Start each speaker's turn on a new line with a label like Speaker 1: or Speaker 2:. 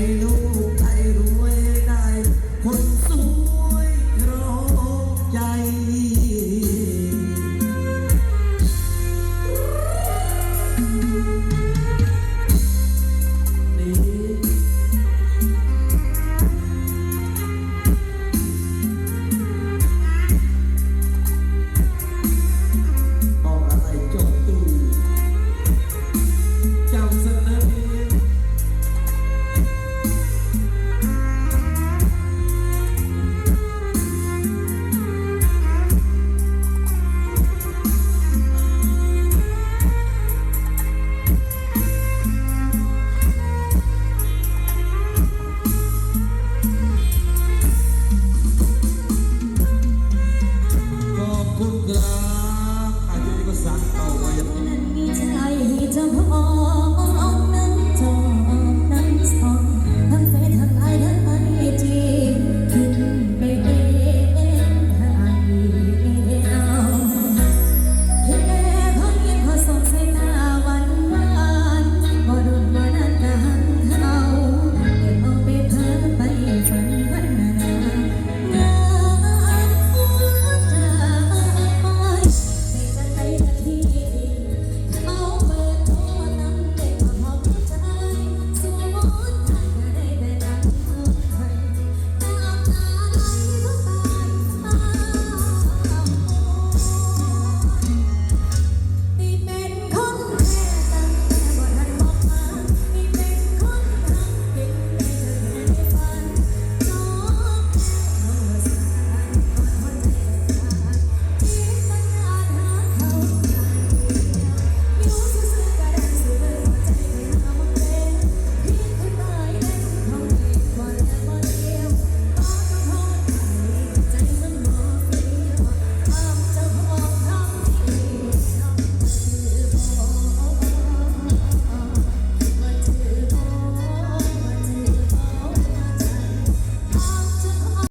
Speaker 1: Hallelujah. คุณกลา